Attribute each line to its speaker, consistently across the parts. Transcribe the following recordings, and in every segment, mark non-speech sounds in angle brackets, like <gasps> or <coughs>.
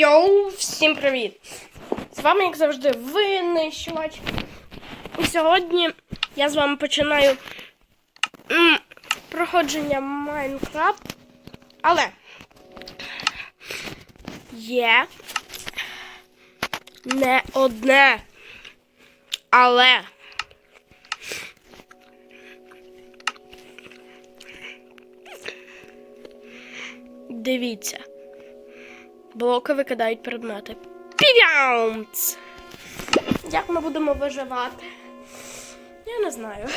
Speaker 1: Йоу, всім привіт! З вами, як завжди, винищувач. І сьогодні я з вами починаю проходження Майнкрафт. Але є не одне. Але. Дивіться. Блоки викидають предмети. Півяумц! Як ми будемо виживати? Я не знаю.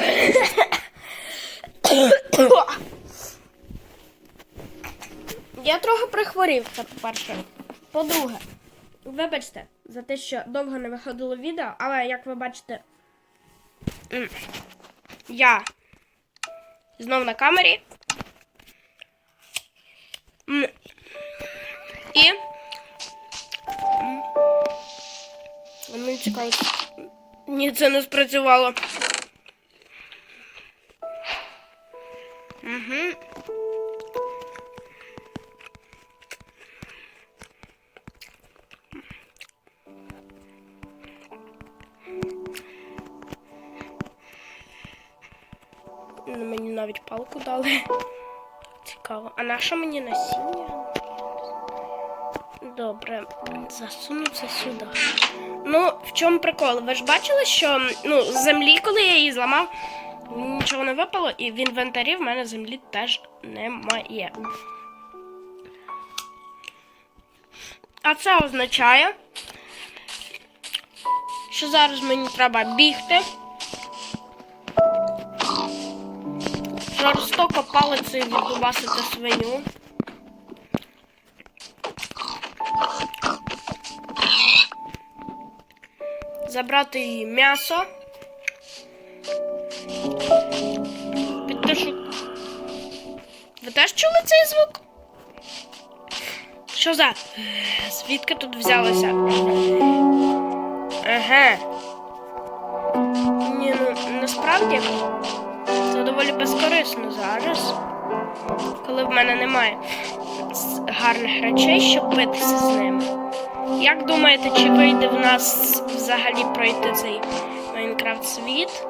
Speaker 1: Я трохи прихворів, це по-перше. По-друге, вибачте за те, що довго не виходило відео, але як ви бачите, я знов на камері. І. Мені цікаво. Ні, це не спрацювало. Угу. Ну, Мені навіть палку дали. Цікаво. А на що мені насіння? Добре, засуну це сюди. Ну, в чому прикол? Ви ж бачили, що ну, з землі, коли я її зламав, нічого не випало, і в інвентарі в мене землі теж немає. А це означає, що зараз мені треба бігти. Жорстоко палицею віддубасити свиню. Забрати її м'ясо. Підпишу. Ви теж чули цей звук? Що за? Звідки тут взялося? Ага. Ні, ну насправді це доволі безкорисно зараз, коли в мене немає гарних речей, щоб битися з ними. Як думаєте, чи вийде в нас взагалі пройти цей Майнкрафт світ?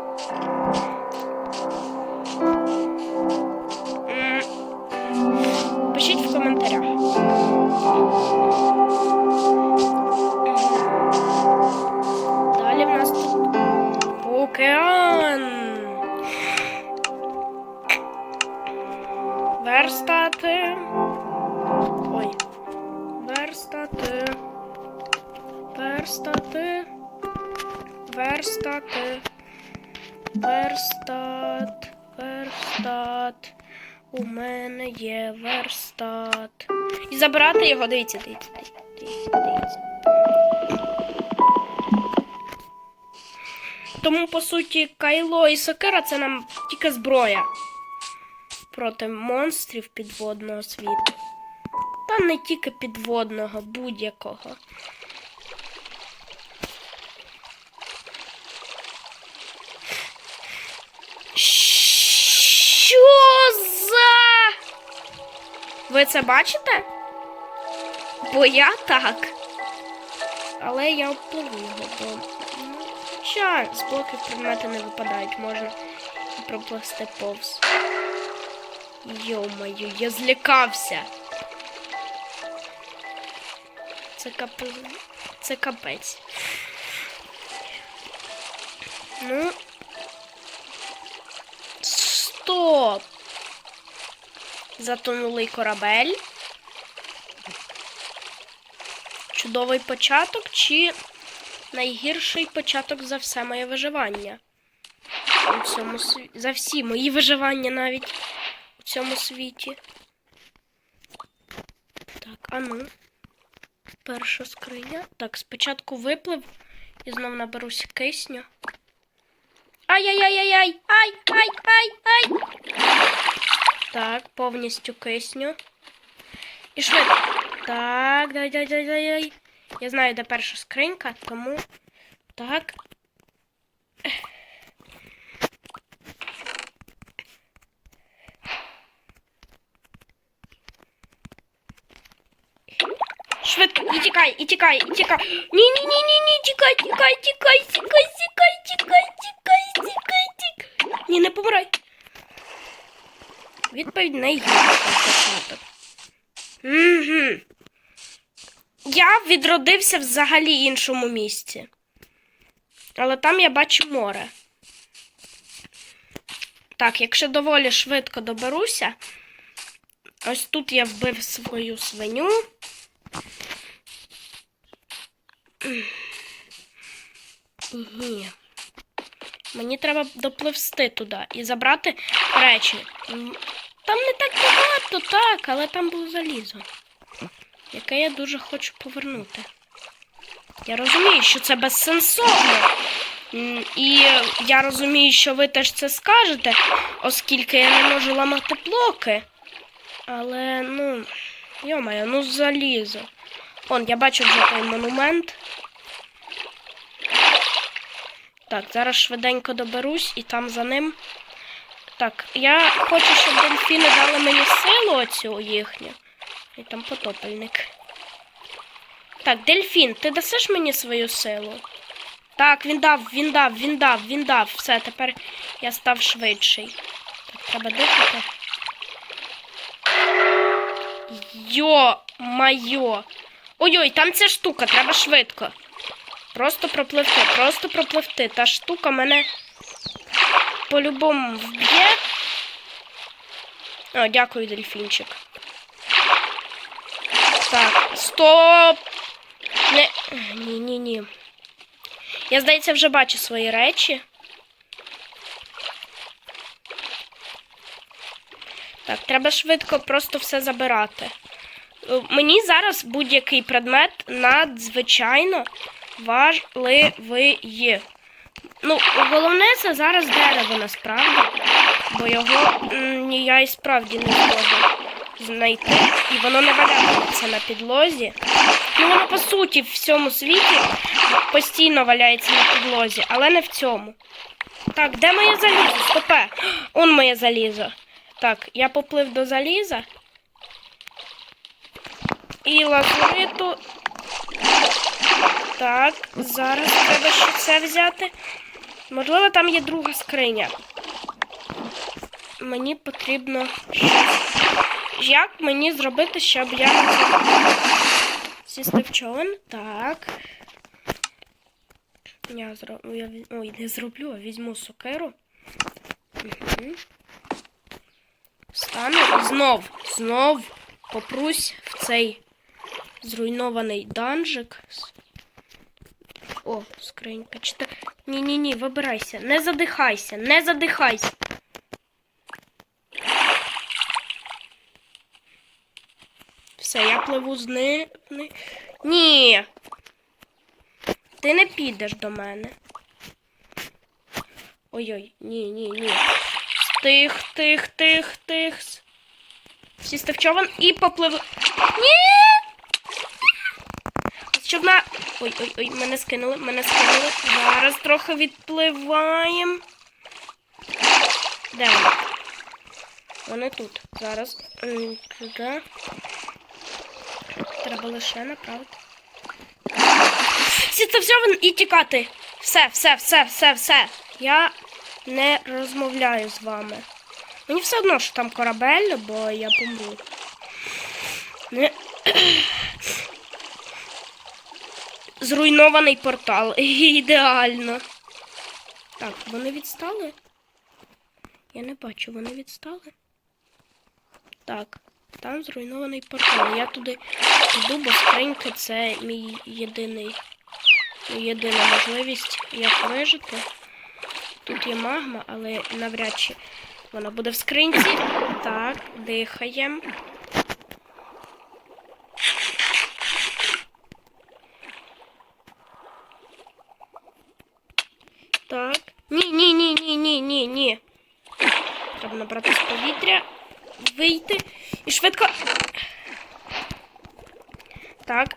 Speaker 1: У мене є верстат. І забрати його, дивіться, дивіться, дивіться, дивіться. Тому, по суті, кайло і сокира це нам тільки зброя проти монстрів підводного світу. Та не тільки підводного, будь-якого. Що за? Ви це бачите? Бо я так. Але я впливу його, бо ну, хоча з блоків предмети не випадають, можна проплисти повз. Йо-моє, я злякався. Це капець. Це капець. Ну. Стоп! Затонулий корабель. Чудовий початок чи найгірший початок за все моє виживання? У цьому сві... За всі мої виживання навіть у цьому світі. Так, а ну. Перша скриня. Так, спочатку виплив і знов наберусь кисню. Ай-яй-яй-яй-яй! Ай! Так, повністю кисню. І швидко. Так, дай дай дай дай. Я знаю, де перша скринька, тому. Так. швидко, і тікай, і тікай, і тікай. Ні, ні, ні, ні, ні, тікай, тікай, тікай, тікай, тікай, тікай, тікай, тікай, тікай. Ні, не помирай. Відповідь найгірший початок. Угу. Я відродився взагалі іншому місці. Але там я бачу море. Так, якщо доволі швидко доберуся, ось тут я вбив свою свиню. Ні. Мені треба допливсти туди і забрати речі. Там не так багато, так, але там було залізо, яке я дуже хочу повернути. Я розумію, що це безсенсовно. І я розумію, що ви теж це скажете, оскільки я не можу ламати блоки. Але, ну, йомаю, ну залізо. Он, я бачу вже той монумент. Так, зараз швиденько доберусь і там за ним. Так, я хочу, щоб дельфіни дали мені силу оцю їхню. І там потопельник. Так, дельфін, ти дасиш мені свою силу? Так, він дав, він дав, він дав, він дав. Все, тепер я став швидший. Так, треба дихати. Йо-майо. Ой-ой, там ця штука, треба швидко. Просто пропливти, просто пропливти. Та штука мене по-любому вб'є. О, дякую, дельфінчик. Так, стоп! Не. Ні, ні, ні. Я, здається, вже бачу свої речі. Так, треба швидко просто все забирати. Е, Мені зараз будь-який предмет надзвичайно важливий. Ну, головне це зараз дерево насправді, бо його ні я і справді не зможу знайти. І воно не валяється на підлозі. Ну, воно по суті в всьому світі постійно валяється на підлозі, але не в цьому. Так, де моє залізо? Стопе. Он моє залізо. Так, я поплив до заліза. І лазуриту. Так, зараз треба ще це взяти. Можливо, там є друга скриня. Мені потрібно. Як мені зробити, щоб я? Сісти в човен? Так. Я зро... я... Ой, не зроблю, а візьму сокиру. Угу. Стану і знов, знов попрусь в цей зруйнований данжик. О, скринька. Чита... Ні-ні-ні, вибирайся. Не задихайся, не задихайся. Все, я пливу з ними. Ні. Ти не підеш до мене. Ой-ой, ні, ні, ні. Тих, тих, тих, тих. Сісти в човен і попливу. Ні! З човна. Ой, ой, ой, мене скинули, мене скинули. Зараз трохи відпливаємо. Де вони? Вони тут. Зараз. Туди. Треба лише направити. Сісти в човен і тікати. Все, все, все, все, все. Я не розмовляю з вами. Мені все одно, що там корабель, бо я помру. Не... Зруйнований портал. <laughs> Ідеально. Так, вони відстали? Я не бачу, вони відстали. Так, там зруйнований портал. Я туди йду, бо скринька це мій єдиний. Єдина можливість як вижити. Тут є магма, але навряд чи вона буде в скринці. Так, дихаємо.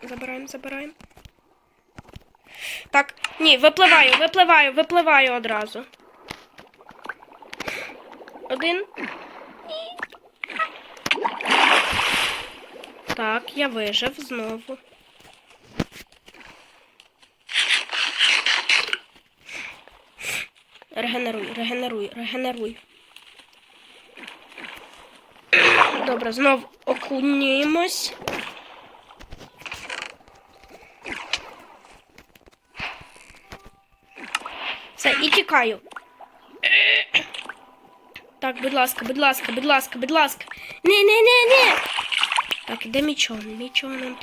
Speaker 1: Забираємо, забираємо. Так, ні, випливаю, випливаю, випливаю одразу. Один. Так, я вижив знову. Регенеруй, регенеруй, регенеруй. Добре, знову окуніємось. Все, і тікаю. Так, будь ласка, будь ласка, будь ласка, будь ласка. Не, не, не, не. Так, де мічон? Мічон.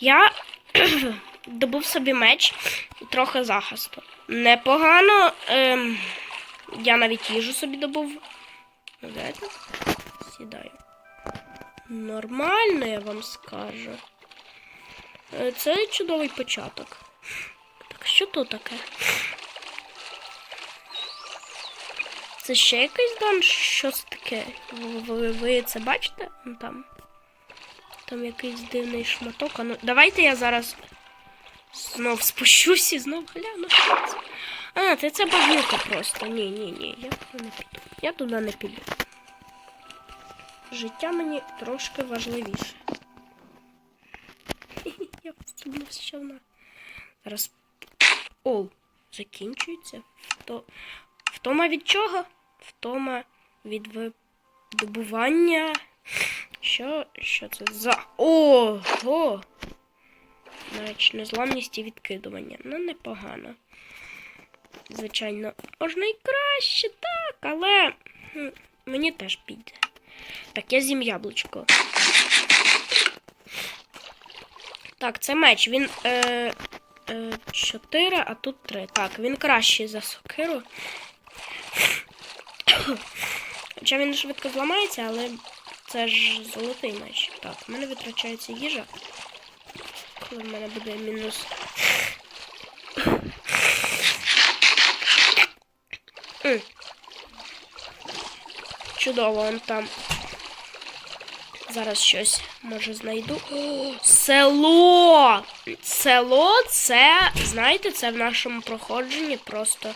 Speaker 1: Я <clears throat> добув собі меч і трохи захисту. Непогано. Ем, я навіть їжу собі добув. Знаєте? Сідаю. Нормально, я вам скажу. Е, Це чудовий початок. Так, що тут таке? Це ще якийсь дан? Що це таке? Ви, ви, ви це бачите? Ну, Там. Там якийсь дивний шматок. А ну, давайте я зараз знов спущусь і знов гляну. А, це, це багнюка просто. Ні, ні, ні, я туди не піду. Я туди не піду. Життя мені трошки важливіше. <laughs> Я вступив з човна. Зараз. О, закінчується. Вто... Втома від чого? Втома від видобування. Що, що це за. Ого! Значить, незламність і відкидування. Ну, непогано. Звичайно, можна і краще, так, але мені теж піде. Так, я з'їм яблучко. Так, це меч. Він е, е, 4, а тут 3. Так, він кращий за сокиру. <coughs> Хоча він швидко зламається, але це ж золотий меч. Так, в мене витрачається їжа. Коли в мене буде мінус. Чудово, он там. Зараз щось може знайду. О, село! Село це, знаєте, це в нашому проходженні просто.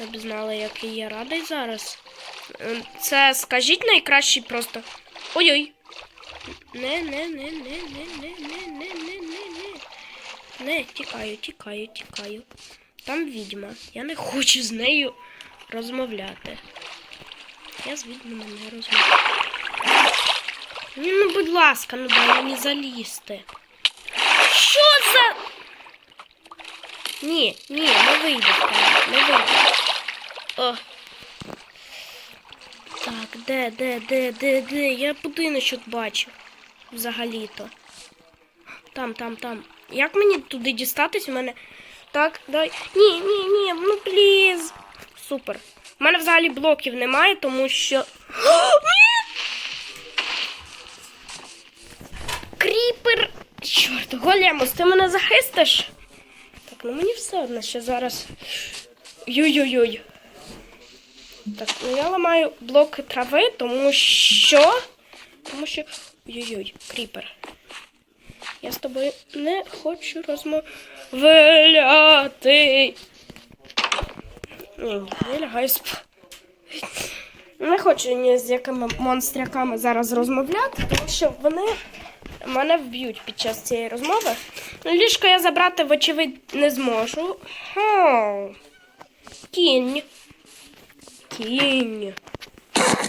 Speaker 1: Ви б знали, який я радий зараз. Ем, Це, скажіть, найкращий просто. Ой-ой. Не, не, не, не, не, не, не, не, не, не, не. Не, тікаю, тікаю, тікаю. Там відьма. Я не хочу з нею розмовляти. Я з відьмами не розмовляю. Ну, будь ласка, ну дай мені залізти. Що за. Ні, ні, не вийде, не вийде. О. Так, де, де, де, де, де? Я будиночок бачу. Взагалі-то. Там, там, там. Як мені туди дістатись? У мене. Так, дай. Ні, ні, ні, ну пліз. Супер. У мене взагалі блоків немає, тому що. <gasps> Кріпер! Чорт, големус, ти мене захистиш? Ну мені все одно ще зараз. Йой-йой-йой. Так, ну я ламаю блоки трави, тому що. Тому що. Ой-ой-ой, кріпер. Я з тобою не хочу розмовляти. Ні, я лягаю сп. Не хочу ні з якими монстряками зараз розмовляти, тому що вони мене вб'ють під час цієї розмови. Ліжко я забрати, вочевидь, не зможу. Ха. Кінь. Кінь.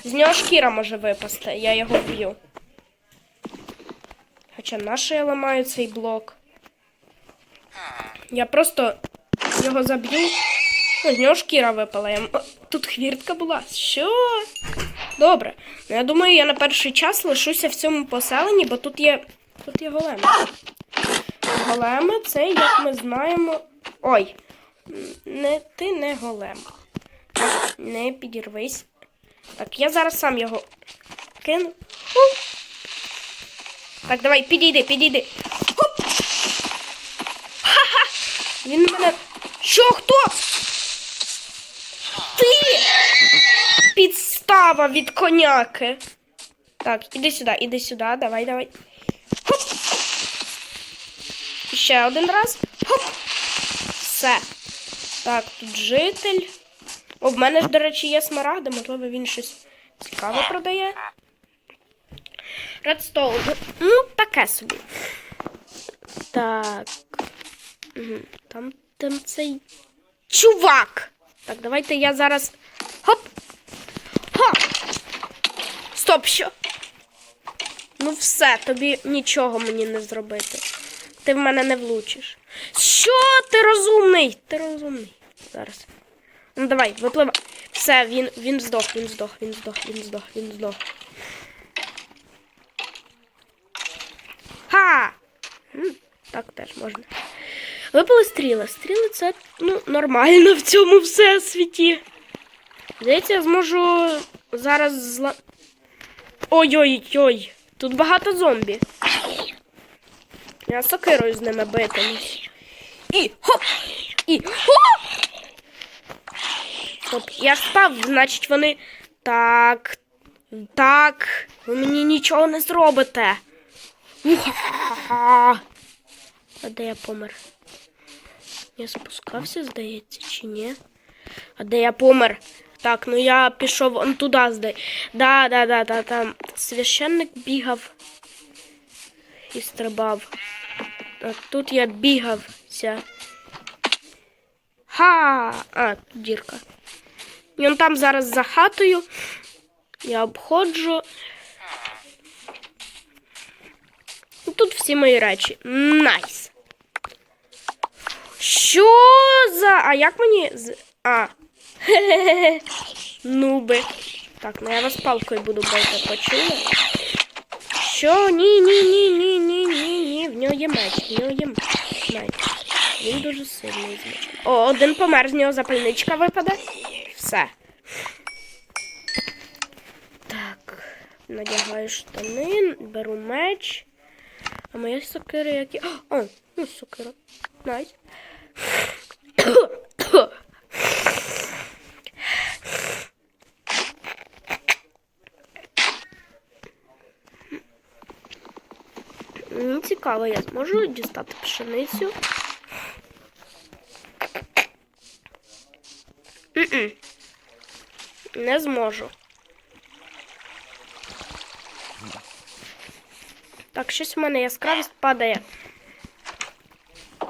Speaker 1: З нього шкіра може випасти, я його вб'ю. Хоча нащо я ламаю цей блок? Я просто його заб'ю. З нього шкіра випала. Я... Тут хвіртка була. Що? Добре. Ну, я думаю, я на перший час лишуся в цьому поселенні, бо тут є. Тут є големи. Големи це, як ми знаємо. Ой, не ти не голем. Не підірвись. Так, я зараз сам його кину. Хуп. Так, давай, підійди, підійди. Хоп! Ха-ха! Він мене. Що хто? Ти! Підстава від коняки. Так, іди сюди, іди сюди, давай, давай. Хоп! Ще один раз. Хоп! Все. Так, тут житель. О, в мене ж, до речі, є смарагди, можливо, він щось цікаве продає. Редстоун. Ну, таке собі. Так. Там, там цей чувак. Так, давайте я зараз. Хоп! Ха! Стоп, що? Ну все, тобі нічого мені не зробити. Ти в мене не влучиш. Що? Ти розумний? Ти розумний. Зараз. Ну давай, випливай. Все, він, він здох, він здох, він здох, він здох, він здох. Ха! Так теж можна. Випали стріли. Стріли це ну, нормально в цьому всесвіті. Здається, я зможу зараз зла. Ой-ой-ой. Тут багато зомбі. Я сокирою з ними битимусь. І хоп! І хоп! Стоп, я спав, значить вони. Так. Так. Ви мені нічого не зробите. А де я помер? Я спускався, здається, чи ні? А де я помер? Так, ну я пішов он туди, здай. Да, да, да, да, там священник бігав і стрибав. А тут я бігався. Ха! А, дірка. Он там зараз за хатою. Я обходжу. Тут всі мої речі. Найс. Що за. А як мені. А. Хе-хе-хе. <laughs> Нуби. Так, ну я вас палкою буду бити, почули? Що? Ні, ні, ні, ні, ні, ні, ні. В нього є меч, в нього є меч. Він дуже сильний. О, один помер, з нього запальничка випаде. Все. Так. Надягаю штани, беру меч. А моя сокира які. О, ну сокира. Найс. Мені цікаво, я зможу дістати пшеницю. М-м. Не зможу. Так, щось у мене яскравість падає.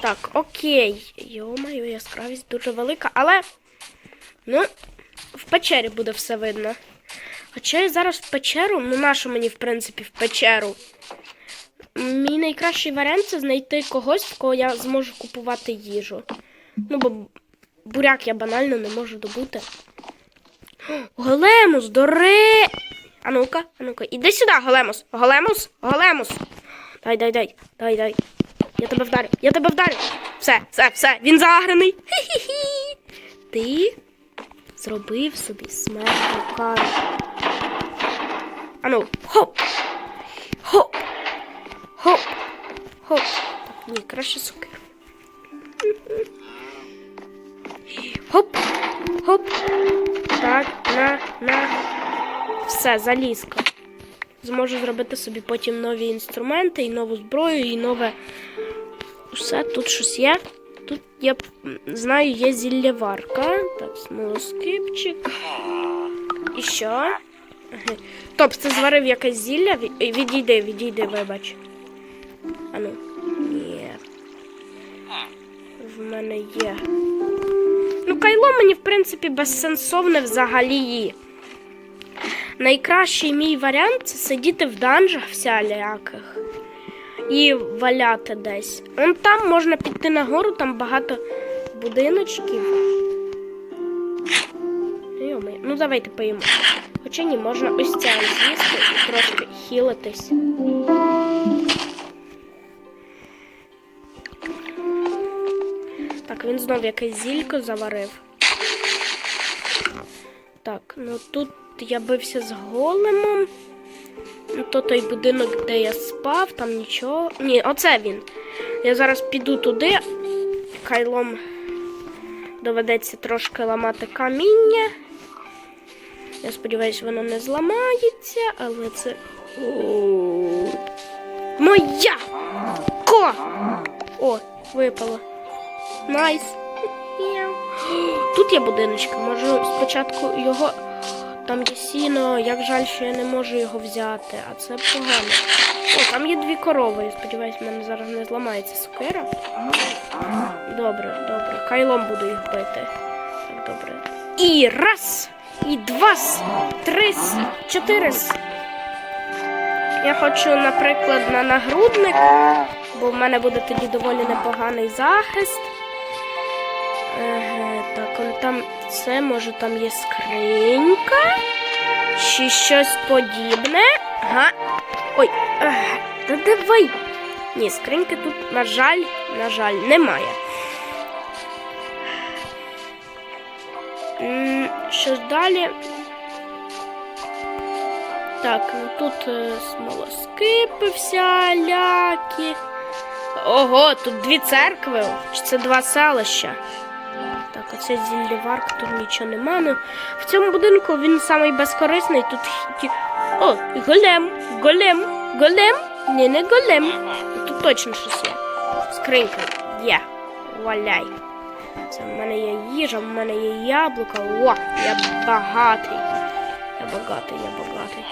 Speaker 1: Так, окей. Йо-моє, яскравість дуже велика, але. Ну, в печері буде все видно. Хоча я зараз в печеру, ну нащо мені, в принципі, в печеру? Мій найкращий варіант це знайти когось, в кого я зможу купувати їжу. Ну, бо буряк я банально не можу добути. Големус, доре. А ну-ка, а ну-ка, іди сюди, Големус. Големус, Големус. Дай, дай, дай, дай, дай. Я тебе вдарю, я тебе вдарю. Все, все, все, він заграний. Хі-хі-хі. Ти зробив собі смертну кару. Ану! Хоп! Хоп! Так, ні, краще сукер. Хоп! Хоп! Так, на, на. Все, залізка. Зможу зробити собі потім нові інструменти, і нову зброю, і нове. Усе, тут щось є. Тут я знаю, є зіллєварка. Так, смолоскипчик. І що? Топ, це зварив якесь зілля. Відійди, відійди, вибач. Ану. Ні. В мене є. Ну, кайло мені, в принципі, безсенсовне взагалі. Найкращий мій варіант це сидіти в данжах всяляких і валяти десь. Вон там можна піти нагору, там багато будиночків. Ну, давайте поїмо. Хоча ні, можна ось це з'їсти і трошки хілитись. Він знов якесь зілько заварив. Так, ну тут я бився з големом. Ну, То той будинок, де я спав, там нічого. Ні, оце він. Я зараз піду туди. Кайлом доведеться трошки ламати каміння. Я сподіваюся, воно не зламається, але це. Моя! Ко! О, випало. Найс. Тут є будиночки. Можу спочатку його. Там є сіно, як жаль, що я не можу його взяти, а це погано. О, там є дві корови. Я сподіваюся, в мене зараз не зламається сокира. Добре, добре. Кайлом буду їх бити. Так, добре. І раз, і два, три, чотири. Я хочу, наприклад, на нагрудник, бо в мене буде тоді доволі непоганий захист. Еге, так, он там це, може там є скринька. Чи щось подібне. Ага. Ой, еге, та давай. Ні, скриньки тут, на жаль, на жаль, немає. Що ж далі? Так, ну тут е, смолоскипи всялякі. Ого, тут дві церкви. Чи це два селища? Оце зілліварк, тут нічого нема. Ну, в цьому будинку він самий безкорисний. Тут О, голем, голем, голем. Ні, не голем. Тут точно щось є. Скринька. Є. Валяй. Це в мене є їжа, в мене є яблука. О, я багатий. Я багатий, я багатий.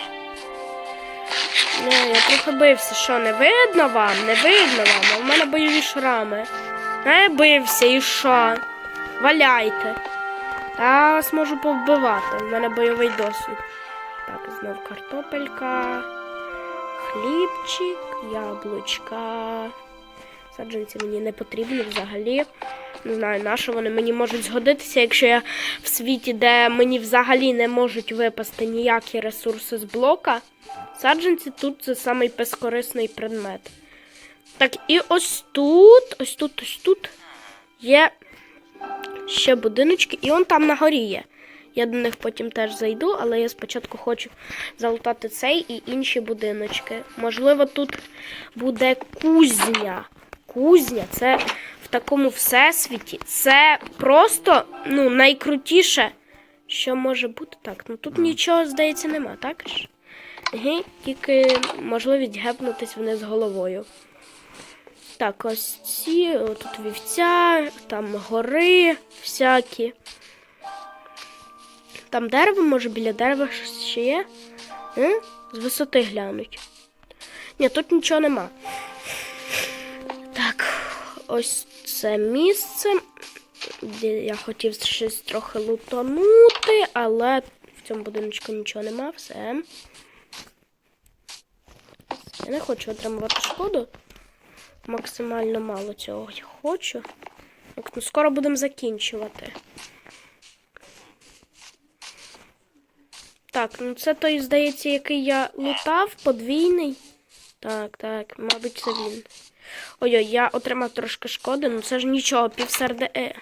Speaker 1: Не, я трохи бився. Що, не видно вам? Не видно вам. А в мене бойові шрами. Не бився і що? Валяйте. Я вас можу повбивати. У мене бойовий досвід. Так, знов картопелька, хлібчик, яблучка. Саджанці мені не потрібні взагалі. Не знаю, на що вони мені можуть згодитися, якщо я в світі, де мені взагалі не можуть випасти ніякі ресурси з блока. Саджанці тут це самий безкорисний предмет. Так, і ось тут, ось тут, ось тут є ще будиночки, і он там на горі є. Я до них потім теж зайду, але я спочатку хочу залутати цей і інші будиночки. Можливо, тут буде кузня. Кузня це в такому всесвіті. Це просто ну, найкрутіше, що може бути. Так, ну тут нічого, здається, нема, так ж? Тільки можливість гепнутись вниз головою. Так, ось ці, тут вівця, там гори всякі. Там дерево, може біля дерева щось ще є? М? З висоти глянуть. Ні, тут нічого нема. Так, ось це місце, де я хотів щось трохи лутанути, але в цьому будиночку нічого нема, все. Я не хочу отримувати шкоду. Максимально мало цього я хочу. Ну скоро будемо закінчувати. Так, ну це той, здається, який я лутав, подвійний. Так, так, мабуть, це він. Ой-ой, я отримав трошки шкоди, ну це ж нічого, півсерде. Е.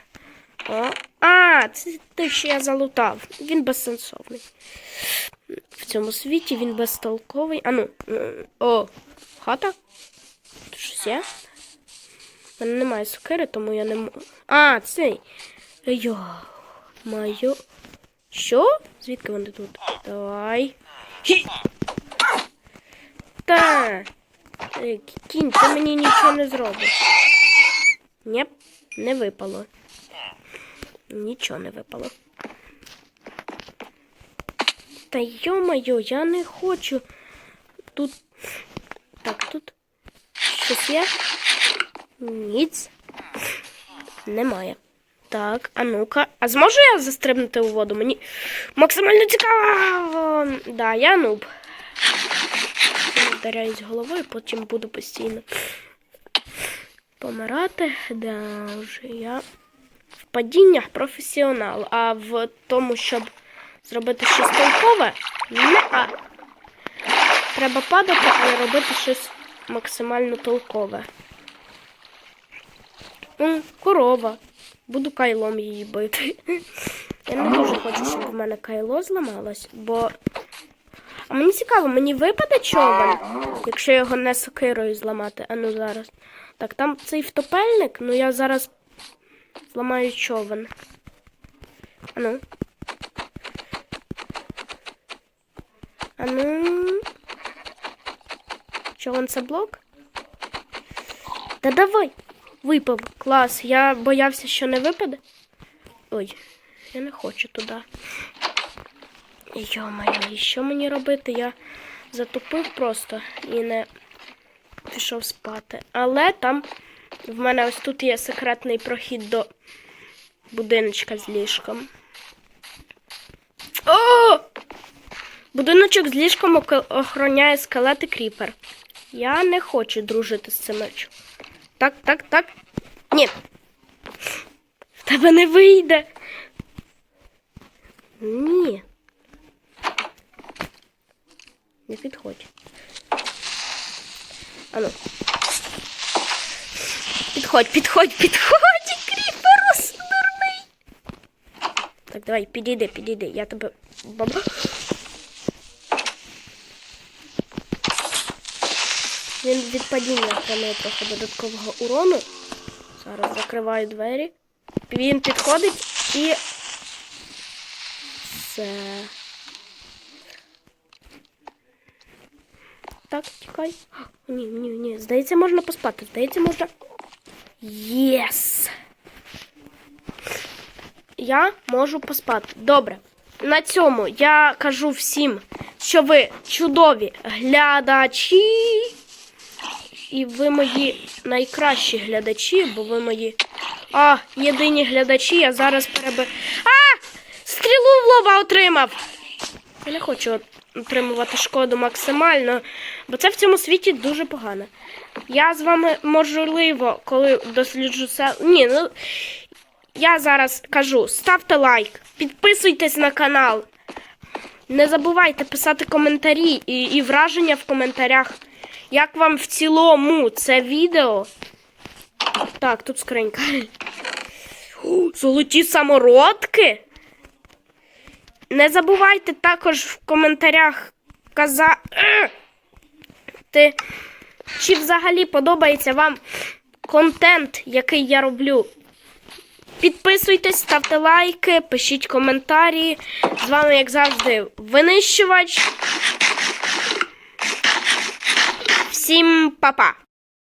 Speaker 1: О. А, це той, що я залутав. Він безсенсовний. В цьому світі він безтолковий. А ну. О, хата? Тут є? У мене немає сокири, тому я не можу. А, цей. Йо, маю. Що? Звідки вони тут? Давай. Хі! Та. Е, Кінь, ти мені нічого не зробиш. Ні, не випало. Нічого не випало. Та йо-моє, я не хочу. Тут. Так, тут щось є? Ніц. Немає. Так, а ну-ка. А зможу я застрибнути у воду? Мені максимально цікаво. Да, я нуб. Вдаряюсь головою, потім буду постійно помирати. Да, вже я в падіннях професіонал. А в тому, щоб зробити щось толкове, не а. Треба падати, але робити щось максимально толкове. М, Корова. Буду кайлом її бити. Я не дуже хочу, щоб в мене кайло зламалось, бо. А мені цікаво, мені випаде човен, якщо його не сокирою зламати. А ну зараз. Так, там цей втопельник, ну я зараз зламаю човен. А ну. А ну. Човен це блок? Та давай. Випав. Клас. Я боявся, що не випаде. Ой, я не хочу туди. Йо-моє, і що мені робити? Я затупив просто і не пішов спати. Але там в мене ось тут є секретний прохід до будиночка з ліжком. О! Будиночок з ліжком охороняє скелет і кріпер. Я не хочу дружити з цим мечом. Так, так, так. Ні. В тебе не вийде. Ні. Не підходь. Ану. Підходь, підходь, підходь, кріперус дурний. Так, давай, підійди, підійди. Я тебе баба. Від падіння отримує трохи додаткового урону. Зараз закриваю двері. Він підходить і. Все. Так, тікай. Ні, ні, ні. Здається, можна поспати. Здається, можна. Єс! Я можу поспати. Добре. На цьому я кажу всім, що ви чудові глядачі. І ви мої найкращі глядачі, бо ви мої. А, єдині глядачі, я зараз переби. А! Стрілу в лоба отримав! Я не хочу отримувати шкоду максимально, бо це в цьому світі дуже погано. Я з вами, можливо, коли досліджу се... Ні, ну. Я зараз кажу: ставте лайк, підписуйтесь на канал. Не забувайте писати коментарі і, і враження в коментарях. Як вам в цілому це відео? Так, тут скринька. Золоті самородки. Не забувайте також в коментарях казати, чи взагалі подобається вам контент, який я роблю. Підписуйтесь, ставте лайки, пишіть коментарі. З вами, як завжди, винищувач. Всім па-па!